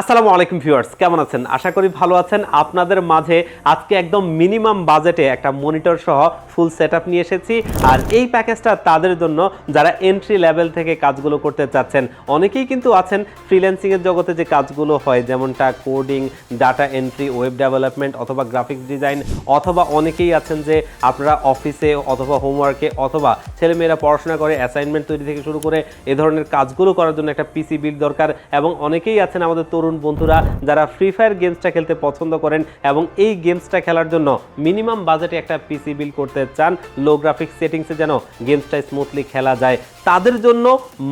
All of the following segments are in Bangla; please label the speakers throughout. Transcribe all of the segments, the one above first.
Speaker 1: আসসালামু আলাইকুম ভিউয়ার্স, কেমন আছেন? আশা করি ভালো আছেন। আপনাদের মাঝে আজকে একদম মিনিমাম বাজেটে একটা মনিটর সহ ফুল সেটআপ নিয়ে এসেছি। আর এই প্যাকেজটা তাদের জন্য, যারা এন্ট্রি লেভেল থেকে কাজগুলো করতে চাচ্ছেন, অনেকেই কিন্তু আছেন ফ্রিল্যান্সিং এর জগতে যে কাজগুলো হয়, যেমনটা coding data entry web development অথবা গ্রাফিক্স ডিজাইন অথবা অনেকেই আছেন যে আপনারা অফিসে অথবা হোমওয়ার্কে অথবা ছেলেমেয়েরা পড়াশোনা করে অ্যাসাইনমেন্ট তৈরি থেকে শুরু করে এ ধরনের কাজগুলো করার জন্য একটা পিসি বিল দরকার। এবং অনেকেই আছেন আমাদের তরুণ বন্ধুরা, যারা ফ্রি ফায়ার গেমসটা খেলতে পছন্দ করেন এবং এই গেমসটা খেলার জন্য মিনিমাম বাজেটে একটা পিসি বিল করতে চান লো গ্রাফিক্স সেটিংসে যেন গেমসটা স্মুথলি খেলা যায়, তাদের জন্য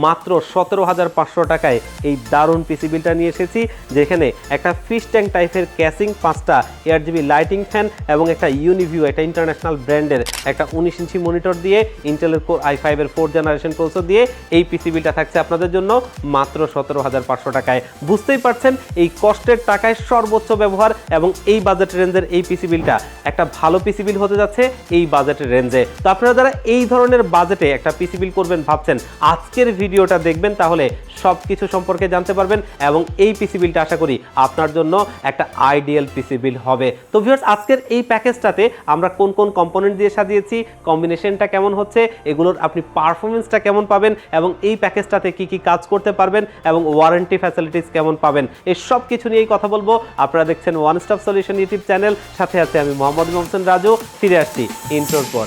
Speaker 1: মাত্র সতেরো হাজার পাঁচশো টাকায় এই দারুণ পিসি বিলটা নিয়ে এসেছি, যেখানে একটা ফিশ ট্যাঙ্ক টাইপের ক্যাসিং পাঁচটা এয়ার জিবি লাইটিং ফ্যান এবং একটা ইউনিভিউ একটা ইন্টারন্যাশনাল ব্র্যান্ডের একটা উনিশ ইঞ্চি মনিটর দিয়ে ইন্টেলের কোর আই ফাইভের ফোর জেনারেশন প্রসেসর দিয়ে এই পিসি বিলটা থাকছে আপনাদের জন্য মাত্র সতেরো হাজার পাঁচশো টাকায়। বুঝতেই পারছেন এই কষ্টের টাকায় সর্বোচ্চ ব্যবহার এবং এই বাজেট রেঞ্জের এই পিসি বিলটা একটা ভালো পিসি বিল হতে যাচ্ছে এই বাজেটের রেঞ্জে তো আপনারা যারা এই ধরনের বাজেটে একটা পিসি বিল করবেন ভাবছেন, আজকের ভিডিওটা দেখবেন তাহলে সব কিছু সম্পর্কে জানতে পারবেন এবং এই পিসি বিলটা আশা করি আপনার জন্য একটা আইডিয়াল পিসি বিল হবে। তো ভিউয়ার্স আজকের এই প্যাকেজটাতে আমরা কোন কোন কম্পোনেন্ট দিয়ে সাজিয়েছি কম্বিনেশনটা কেমন হচ্ছে, এগুলোর আপনি পারফরমেন্সটা কেমন পাবেন এবং এই প্যাকেজটাতে কি কি কাজ করতে পারবেন এবং ওয়ারেন্টি ফ্যাসিলিটিস কেমন পাবেন এই সব কিছু নিয়েই কথা বলব। আপনারা দেখছেন one stop solution YouTube channel সাথে আছে আমি মোহাম্মদ মোহসেন রাজু। ফিরে আসছি ইন্টোর পর।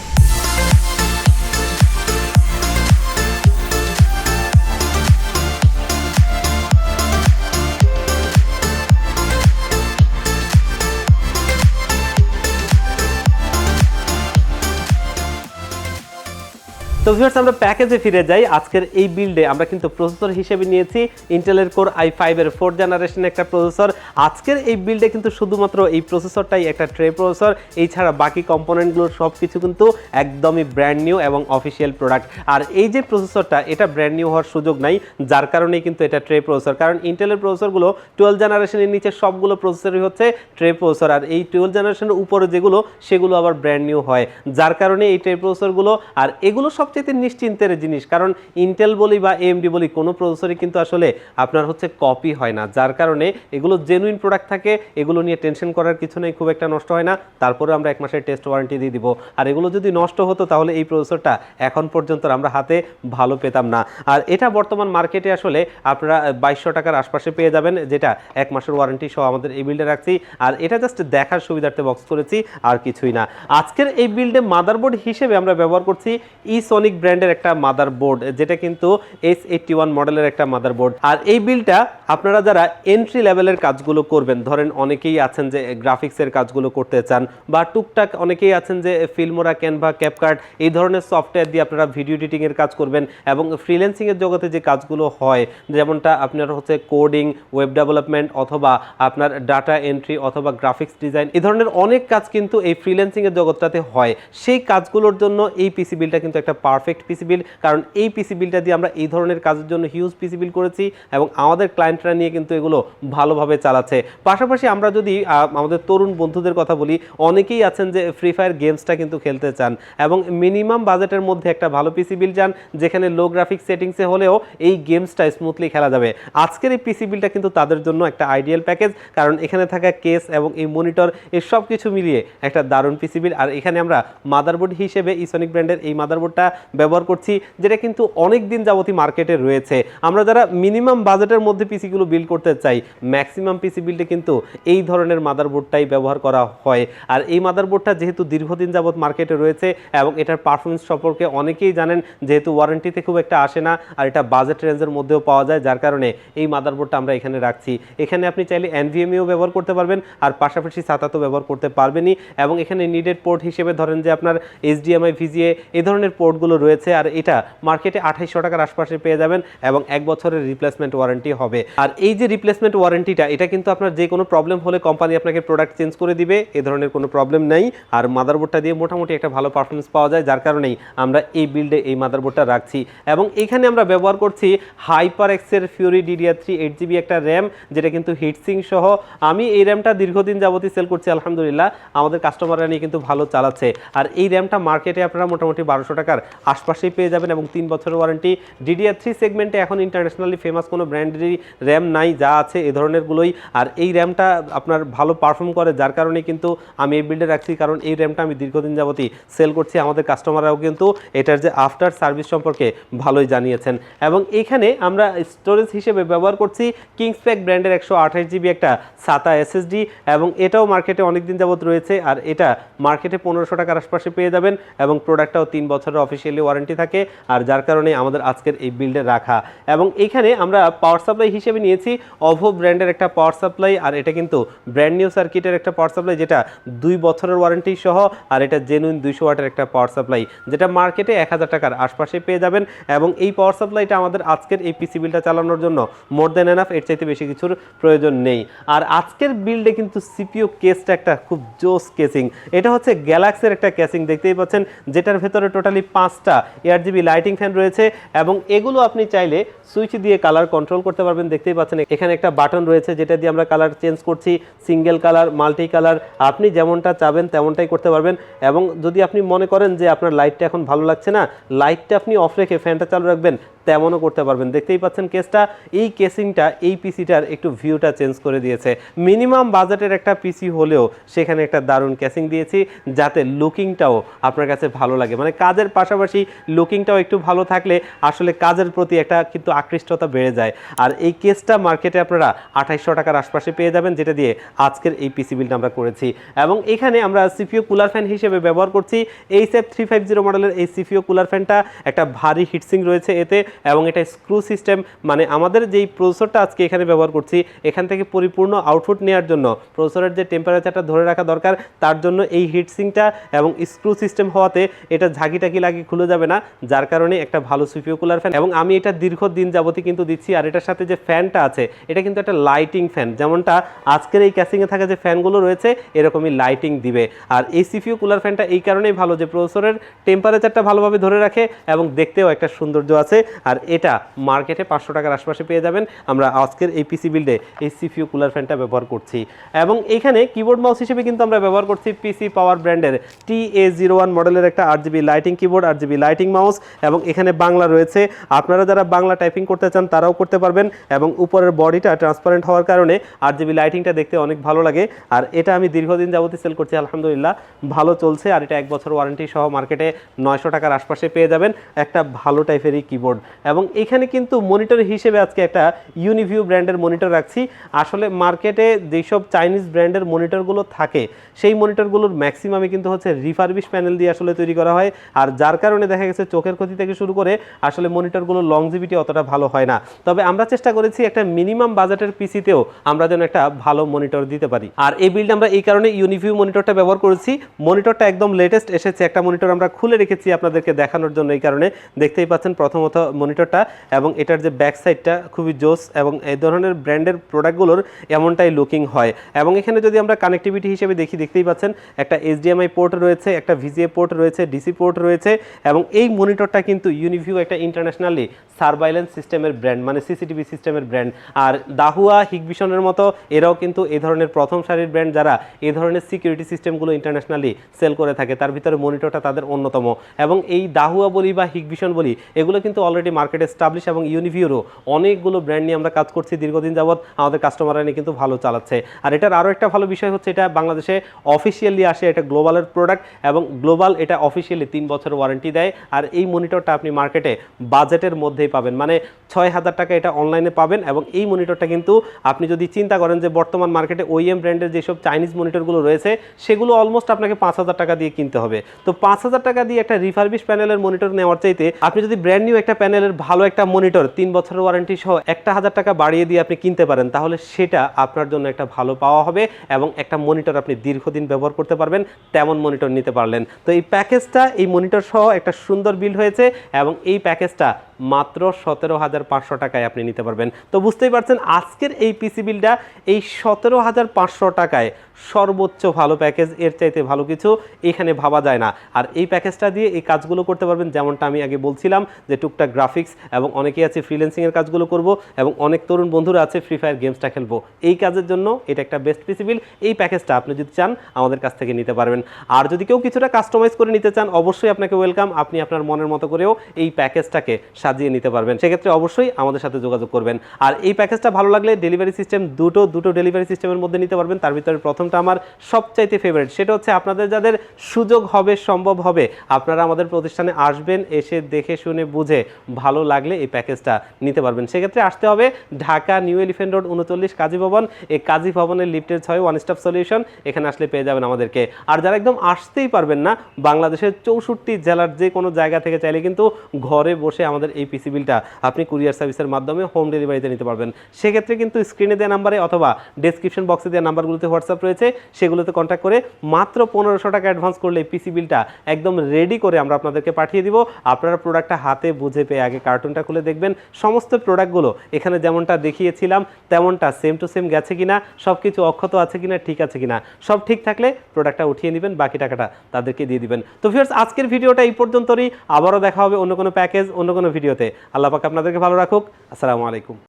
Speaker 1: তো ভিউয়ার্স আমরা প্যাকেজে ফিরে যাই। আজকের এই বিল্ডে আমরা কিন্তু প্রসেসর হিসেবে নিয়েছি। ইন্টেলের কোর আই ফাইভের ফোর্থ জেনারেশন একটা প্রসেসর আজকের এই বিল্ডে কিন্তু শুধুমাত্র এই প্রসেসরটাই একটা ট্রে প্রসেসর এই ছাড়া বাকি কম্পোনেন্টগুলোর সব কিছু কিন্তু একদমই ব্র্যান্ড নিউ এবং অফিসিয়াল প্রোডাক্ট আর এই যে প্রসেসরটা এটা ব্র্যান্ড নিউ হওয়ার সুযোগ নাই। যার কারণেই কিন্তু এটা ট্রে প্রসেসর কারণ ইন্টেলের প্রসেসরগুলো টুয়েলভ জেনারেশনের নিচে সবগুলো প্রসেসরই হচ্ছে ট্রে প্রসেসর আর এই টুয়েলভ জেনারেশনের উপরে যেগুলো, সেগুলো আবার ব্র্যান্ড নিউ হয়। যার কারণে এই ট্রে প্রসেসরগুলো আর এগুলো সবচেয়ে নিশ্চিন্তের জিনিস। কারণ ইন্টেল বলি বা এএমডি বলি, কোনো প্রসেসরই কিন্তু আসলে আপনার হচ্ছে কপি হয় না। যার কারণে এগুলো জেনুইন প্রোডাক্ট থাকে, এগুলো নিয়ে টেনশন করার কিছু নেই, খুব একটা নষ্ট হয় না। তারপরে আমরা এক মাসের টেস্ট ওয়ারেন্টি দিয়ে দিব। আর এগুলো যদি নষ্ট হতো, তাহলে এই প্রসেসরটা এখন পর্যন্ত আমরা হাতে ভালো পেতাম না। আর এটা বর্তমান মার্কেটে আসলে আপনারা বাইশশো টাকার আশপাশে পেয়ে যাবেন, যেটা এক মাসের ওয়ারেন্টি সহ আমাদের এই বিল্ডে রাখছি। আর এটা জাস্ট দেখার সুবিধার্থে বক্স করেছি, আর কিছুই না। আজকের এই বিল্ডে মাদারবোর্ড হিসেবে আমরা ব্যবহার করছি ই সনিক ব্র্যান্ডের একটা মাদারবোর্ড, যেটা কিন্তু এস এইটটি মডেলের একটা মাদারবোর্ড। আর এই বিলটা আপনারা যারা এন্ট্রি লেভেলের কাজগুলো করবেন, ধরেন অনেকেই আছেন যে গ্রাফিক্সের কাজগুলো করতে চান, বা টুকটাক অনেকেই আছেন যে ফিল্মোরা ক্যানভা ক্যাপকার্ট এই ধরনের সফটওয়্যার দিয়ে আপনারা ভিডিও এডিটিং এর কাজ করবেন এবং ফ্রিল্যান্সিং এর জগতে যে কাজগুলো হয়, যেমনটা আপনার হচ্ছে কোডিং ওয়েব ডেভেলপমেন্ট অথবা আপনার ডাটা এন্ট্রি অথবা গ্রাফিক্স ডিজাইন এই ধরনের অনেক কাজ কিন্তু এই ফ্রিল্যান্সিং এর জগৎটাতে হয়। সেই কাজগুলোর জন্য এই পিসি বিলটা কিন্তু একটা পারফেক্ট পিসিবিল কারণ এই পিসিবিলটা দিয়ে আমরা এই ধরনের কাজের জন্য হিউজ পিসিবিল করেছি এবং আমাদের ক্লায়েন্টরা নিয়ে কিন্তু এগুলো ভালোভাবে চালাচ্ছে। পাশাপাশি আমরা যদি আমাদের তরুণ বন্ধুদের কথা বলি, অনেকেই আছেন যে ফ্রি ফায়ার গেমসটা কিন্তু খেলতে চান এবং মিনিমাম বাজেটের মধ্যে একটা ভালো পিসিবিল চান যেখানে লো গ্রাফিক সেটিংসে হলেও এই গেমসটা স্মুথলি খেলা যাবে। আজকের এই পিসিবিলটা কিন্তু তাদের জন্য একটা আইডিয়াল প্যাকেজ কারণ এখানে থাকা কেস এবং এই মনিটর এই সব কিছু মিলিয়ে একটা দারুণ পিসিবিল আর এখানে আমরা মাদারবোর্ড হিসেবে ইসনিক ব্র্যান্ডের এই মাদারবোর্ডটা ব্যবহার করছি, যেটা কিন্তু অনেক দিন যাবতই মার্কেটে রয়েছে। আমরা যারা মিনিমাম বাজেটের মধ্যে পিসিগুলো বিল করতে চাই ম্যাক্সিমাম পিসি বিল্ডে কিন্তু এই ধরনের মাদারবোর্ডটাই ব্যবহার করা হয়। আর এই মাদারবোর্ডটা যেহেতু দীর্ঘদিন যাবত মার্কেটে রয়েছে এবং এটার পারফরমেন্স সম্পর্কে অনেকেই জানেন, যেহেতু ওয়ারেন্টিতে খুব একটা আসে না, আর এটা বাজেট রেঞ্জের মধ্যেও পাওয়া যায়, যার কারণে এই মাদারবোর্ডটা আমরা এখানে রাখছি। এখানে আপনি চাইলে এনভিএমইও ব্যবহার করতে পারবেন, আর পাশাপাশি সাতা তো ব্যবহার করতে পারবেনই। এবং এখানে নিডেড পোর্ট হিসেবে ধরেন যে আপনার এইচডিএমআই ভিজিএ এই ধরনের পোর্টগুলো রয়েছে আর এটা মার্কেটে আঠাইশশো টাকার আশপাশে পেয়ে যাবেন এবং এক বছরের রিপ্লেসমেন্ট ওয়ারেন্টি হবে। আর এই যে রিপ্লেসমেন্ট ওয়ারেন্টিটা এটা কিন্তু আপনার যে কোনো প্রবলেম হলে কোম্পানি আপনাকে প্রোডাক্ট চেঞ্জ করে দিবে, এ ধরনের কোনো প্রবলেম নেই। আর মাদারবোর্ডটা দিয়ে মোটামুটি একটা ভালো পারফরমেন্স পাওয়া যায়, যার কারণেই আমরা এই বিল্ডে এই মাদারবোর্ডটা রাখছি। এবং এখানে আমরা ব্যবহার করছি হাইপার এক্সের fury DDR three eight GB একটা র্যাম যেটা কিন্তু হিটসিং সহ। আমি এই র্যামটা দীর্ঘদিন যাবতীয় সেল করছি, আলহামদুলিল্লাহ। আমাদের কাস্টমাররা নিয়ে কিন্তু ভালো চালাচ্ছে। আর এই র্যামটা মার্কেটে আপনারা মোটামুটি বারোশো টাকার আশপাশেই পেয়ে যাবেন এবং তিন বছরের ওয়ারেন্টি। ডিডিআর থ্রি সেগমেন্টে এখন ইন্টারন্যাশনালি ফেমাস কোনো ব্র্যান্ডেরই র্যাম নাই, যা আছে এ ধরনেরগুলোই। আর এই র্যামটা আপনার ভালো পারফর্ম করে, যার কারণে কিন্তু আমি এই বিল্ডে রাখছি, কারণ এই র্যামটা আমি দীর্ঘদিন যাবতই সেল করছি আমাদের কাস্টমাররাও কিন্তু এটার যে আফটার সার্ভিস সম্পর্কে ভালোই জানিয়েছেন। এবং এখানে আমরা স্টোরেজ হিসেবে ব্যবহার করছি কিংসপ্যাক ব্র্যান্ডের একশো আঠাশ জিবি একটা সাতা এসএসডি এবং এটাও মার্কেটে অনেক দিন যাবত রয়েছে। আর এটা মার্কেটে পনেরোশো টাকার আশপাশে পেয়ে যাবেন, এবং প্রোডাক্টটাও তিন বছরের অফিসিয়ালি ওয়ারেন্টি থাকে, আর যার কারণে আমাদের আজকের এই বিল্ডে রাখা। এবং এখানে আমরা পাওয়ার সাপ্লাই হিসেবে নিয়েছি অভো ব্র্যান্ডের একটা পাওয়ার সাপ্লাই আর এটা কিন্তু ব্র্যান্ড নিউ সার্কিটের একটা পাওয়ার সাপ্লাই যেটা দুই বছরের ওয়ারেন্টি সহ, আর এটা জেনুইন দুইশো ওয়াটের একটা পাওয়ার সাপ্লাই যেটা মার্কেটে এক হাজার টাকার আশপাশে পেয়ে যাবেন। এবং এই পাওয়ার সাপ্লাইটা আমাদের আজকের এই পিসি বিলটা চালানোর জন্য মোর দেন এনাফ এর চাইতে বেশি কিছুর প্রয়োজন নেই। আর আজকের বিল্ডে কিন্তু সিপিও কেসটা একটা খুব জোস কেসিং এটা হচ্ছে গ্যালাক্সের একটা কেসিং দেখতেই পাচ্ছেন, যেটার ভেতরে টোটালি পাঁচটা এয়ার জিবি লাইটিং ফ্যান রয়েছে এবং এগুলো আপনি চাইলে সুইচ দিয়ে কালার কন্ট্রোল করতে পারবেন। দেখতেই পাচ্ছেন, এখানে একটা বাটন রয়েছে যেটা দিয়ে আমরা কালার চেঞ্জ করছি সিঙ্গেল কালার মাল্টি কালার আপনি যেমনটা চাবেন তেমনটাই করতে পারবেন এবং যদি আপনি মনে করেন যে আপনার লাইটটা এখন ভালো লাগছে না লাইটটা আপনি অফ রেখে ফ্যানটা চালু রাখবেন তেমনও করতে পারবেন। দেখতেই পাচ্ছেন কেসটা, এই কেসিংটা, এই পিসিটার একটু ভিউটা চেঞ্জ করে দিয়েছে। মিনিমাম বাজেটের একটা পিসি হলেও সেখানে একটা দারুণ কেসিং দিয়েছি, যাতে লুকিংটাও আপনার কাছে ভালো লাগে। মানে কাজের পাশাপাশি লুকিংটাও একটু ভালো থাকলে আসলে কাজের প্রতি একটা কিন্তু আকৃষ্টতা বেড়ে যায়। আর এই কেসটা মার্কেটে আপনারা আঠাইশশো টাকার আশপাশে পেয়ে যাবেন, যেটা দিয়ে আজকের এই পিসি বিলটা আমরা করেছি। এবং এখানে আমরা সিপিও কুলার ফ্যান হিসেবে ব্যবহার করছি H F three five zero মডেলের এই সিপিও কুলার ফ্যানটা একটা ভারী হিটসিং রয়েছে এতে। এবং এটা স্ক্রু সিস্টেম মানে আমাদের যেই প্রসেসরটা আজকে এখানে ব্যবহার করছি, এখান থেকে পরিপূর্ণ আউটপুট নেওয়ার জন্য প্রসেসরের যে টেম্পারেচারটা ধরে রাখা দরকার, তার জন্য এই হিটসিংটা এবং স্ক্রু সিস্টেম হওয়াতে এটা ঝাঁকিটাকি লাগিয়ে খুলে যাবে না, যার কারণে একটা ভালো সুপিও কুলার ফ্যান এবং আমি এটা দীর্ঘদিন যাবতই কিন্তু দিচ্ছি, আর এটার সাথে যে ফ্যানটা আছে, এটা কিন্তু একটা লাইটিং ফ্যান যেমনটা আজকের এই ক্যাসিংয়ে থাকা যে ফ্যানগুলো রয়েছে, এরকমই লাইটিং দিবে। আর এই সিপিও কুলার ফ্যানটা এই কারণেই ভালো যে প্রসেসরের টেম্পারেচারটা ভালোভাবে ধরে রাখে এবং দেখতেও একটা সৌন্দর্য আছে। আর এটা মার্কেটে পাঁচশো টাকার আশপাশে পেয়ে যাবেন। আমরা আজকের এই পিসি বিল্ডে এই সিপিউ কুলার ফ্যানটা ব্যবহার করছি। এবং এখানে কিবোর্ড মাউস হিসেবে কিন্তু আমরা ব্যবহার করছি পিসি পাওয়ার ব্র্যান্ডের টি এ জিরো ওয়ান মডেলের একটা আট জিবি লাইটিং কিবোর্ড আট জিবি লাইটিং মাউস এবং এখানে বাংলা রয়েছে। আপনারা যারা বাংলা টাইপিং করতে চান তারাও করতে পারবেন এবং উপরের বডিটা ট্রান্সপারেন্ট হওয়ার কারণে আট জিবি লাইটিংটা দেখতে অনেক ভালো লাগে। আর এটা আমি দীর্ঘদিন যাবতীয় সেল করছি, আলহামদুলিল্লাহ। ভালো চলছে আর এটা এক বছর ওয়ারেন্টি সহ মার্কেটে নয়শো টাকার আশপাশে পেয়ে যাবেন। একটা ভালো টাইপেরই কিবোর্ড এবং এখানে কিন্তু মনিটর হিসেবে আজকে একটা ইউনিভিউ ব্র্যান্ডের মনিটর রাখছি। আসলে মার্কেটে যেসব চাইনিজ ব্র্যান্ডের মনিটরগুলো থাকে, সেই মনিটরগুলোর ম্যাক্সিমামে কিন্তু হচ্ছে রিফারবিশ প্যানেল দিয়ে আসলে তৈরি করা হয়। আর যার কারণে দেখা গেছে চোখের ক্ষতি থেকে শুরু করে আসলে মনিটরগুলোর লংজিভিটি অতটা ভালো হয় না। তবে আমরা চেষ্টা করেছি একটা মিনিমাম বাজেটের পিসিতেও আমরা যেন একটা ভালো মনিটর দিতে পারি। আর এই বিল্ড আমরা এই কারণে ইউনিভিউ মনিটরটা ব্যবহার করেছি। মনিটরটা একদম লেটেস্ট এসেছে। একটা মনিটর আমরা খুলে রেখেছি আপনাদেরকে দেখানোর জন্য এই কারণে। দেখতেই পাচ্ছেন প্রথমত মনিটরটা এবং এটার যে ব্যাক সাইডটা খুবই জোস এবং এই ধরনের ব্র্যান্ডের প্রোডাক্টগুলোর এমনটাই লুকিং হয়। এবং এখানে যদি আমরা কানেক্টিভিটি হিসেবে দেখি, দেখতেই পাচ্ছেন, একটা এইচডিএমআই পোর্ট রয়েছে, একটা ভিজিএ পোর্ট রয়েছে ডিসি পোর্ট রয়েছে এবং এই মনিটরটা কিন্তু ইউনিভিউ একটা ইন্টারন্যাশনালি সার্ভাইলেন্স সিস্টেমের ব্র্যান্ড মানে সিসিটিভি সিস্টেমের ব্র্যান্ড আর দাহুয়া হিগভিশনের মতো, এরাও কিন্তু এই ধরনের প্রথম সারির ব্র্যান্ড যারা এই ধরনের সিকিউরিটি সিস্টেমগুলো ইন্টারন্যাশনালি সেল করে থাকে, তার ভিতরে মনিটরটা তাদের অন্যতম। এবং এই দাহুয়া বলি বা হিগভিশন বলি, এগুলো কিন্তু অলরেডি মার্কেটে স্টাবলিশ এবং ইউনিভিউরও অনেকগুলো ব্র্যান্ড নিয়ে আমরা কাজ করছি দীর্ঘদিন যাবৎ। আমাদের কাস্টমাররা কিন্তু ভালো চালাচ্ছে। আর এটার আরও একটা ভালো বিষয় হচ্ছে এটা বাংলাদেশে অফিসিয়ালি আসে এটা গ্লোবালের প্রোডাক্ট এবং গ্লোবাল এটা অফিসিয়ালি তিন বছর ওয়ারেন্টি দেয়। আর এই মনিটরটা আপনি মার্কেটে বাজেটের মধ্যেই পাবেন। মানে ছয় হাজার টাকা এটা অনলাইনে পাবেন এবং এই মনিটরটা কিন্তু আপনি যদি চিন্তা করেন যে বর্তমান মার্কেটে ওইএম ব্র্যান্ডের যেসব চাইনিজ মনিটরগুলো রয়েছে, সেগুলো অলমোস্ট আপনাকে পাঁচ হাজার টাকা দিয়ে কিনতে হবে। তো পাঁচ হাজার টাকা দিয়ে একটা রিফারবিশ প্যানেলের মনিটর নেওয়ার চাইতে আপনি যদি ব্র্যান্ড নিউ একটা প্যানেলের ভালো একটা মনিটর তিন বছরের ওয়ারেন্টি সহ একটা হাজার টাকা বাড়িয়ে দিয়ে আপনি কিনতে পারেন, তাহলে সেটা আপনার জন্য একটা ভালো পাওয়া হবে এবং একটা মনিটর আপনি দীর্ঘদিন ব্যবহার করতে পারবেন, তেমন মনিটর নিতে পারলেন। তো এই প্যাকেজটা এই মনিটর সহ একটা সুন্দর বিল হয়েছে এবং এই প্যাকেজটা মাত্র সতেরো হাজার পাঁচশো টাকায় আপনি নিতে পারবেন। তো বুঝতেই পারছেন, আজকের এই পিসি বিলটা এই সতেরো হাজার পাঁচশো টাকায় সর্বোচ্চ ভালো প্যাকেজ, এর চাইতে ভালো কিছু এখানে ভাবা যায় না। আর এই প্যাকেজটা দিয়ে এই কাজগুলো করতে পারবেন, যেমনটা আমি আগে বলছিলাম যে টুকটাক গ্রাফিক্স এবং অনেকেই আছে ফ্রিল্যান্সিংয়ের কাজগুলো করব এবং অনেক তরুণ বন্ধুরা আছে ফ্রি ফায়ার গেমসটা খেলব। এই কাজের জন্য এটা একটা বেস্ট পিসি বিল। এই প্যাকেজটা আপনি যদি চান, আমাদের কাছ থেকে নিতে পারবেন। আর যদি কেউ কিছুটা কাস্টমাইজ করে নিতে চান, অবশ্যই আপনাকে ওয়েলকাম আপনি আপনার মনের মতো করেও এই প্যাকেজটাকে সাজিয়ে নিতে পারবেন। সেক্ষেত্রে অবশ্যই আমাদের সাথে যোগাযোগ করবেন। আর এই প্যাকেজটা ভালো লাগলে ডেলিভারি সিস্টেম দুটো দুটো ডেলিভারি সিস্টেমের মধ্যে নিতে পারবেন। তার ভিতরে প্রথমটা আমার সবচাইতে ফেভারিট সেটা হচ্ছে আপনাদের যাদের সুযোগ হবে, সম্ভব হবে, আপনারা আমাদের প্রতিষ্ঠানে আসবেন, এসে দেখে শুনে বুঝে ভালো লাগলে এই প্যাকেজটা নিতে পারবেন। সেক্ষেত্রে আসতে হবে ঢাকা নিউ এলিফেন্ট রোড উনচল্লিশ কাজী ভবন। এই কাজী ভবনের লিফটের ছয় ওয়ান স্টপ সলিউশন এখানে আসলে পেয়ে যাবেন আমাদেরকে। আর যারা একদম আসতেই পারবেন না, বাংলাদেশের চৌষট্টি জেলার যে কোনো জায়গা থেকে চাইলে কিন্তু ঘরে বসে আমাদের এই পিসি বিলটা আপনি কুরিয়ার সার্ভিসের মাধ্যমে হোম ডেলিভারিতে নিতে পারবেন। সেক্ষেত্রে কিন্তু স্ক্রিনে দেওয়া নাম্বারে অথবা ডেসক্রিপশন বক্সে দেওয়া নাম্বারগুলোতে হোয়াটসঅ্যাপ রয়েছে, সেগুলোতে কন্ট্যাক্ট করে মাত্র পনেরোশো টাকা অ্যাডভান্স করলে এই পিসি বিলটা একদম রেডি করে আমরা আপনাদেরকে পাঠিয়ে দিব। আপনারা প্রোডাক্টটা হাতে বুঝে পেয়ে আগে কার্টুনটা খুলে দেখবেন। সমস্ত প্রোডাক্টগুলো এখানে যেমনটা দেখিয়েছিলাম, তেমনটা সেম টু সেম গেছে কিনা সব কিছু অক্ষত আছে কিনা, ঠিক আছে কিনা, সব ঠিক থাকলে প্রোডাক্টটা উঠিয়ে নেবেন, বাকি টাকাটা তাদেরকে দিয়ে দিবেন। তো ভিউয়ার্স আজকের ভিডিওটা এই পর্যন্তই আবারও দেখা হবে অন্য কোনো প্যাকেজ অন্য কোনো ভিডিওতে। আল্লাহ পাক আপনাদেরকে ভালো রাখুক। আসসালামু আলাইকুম।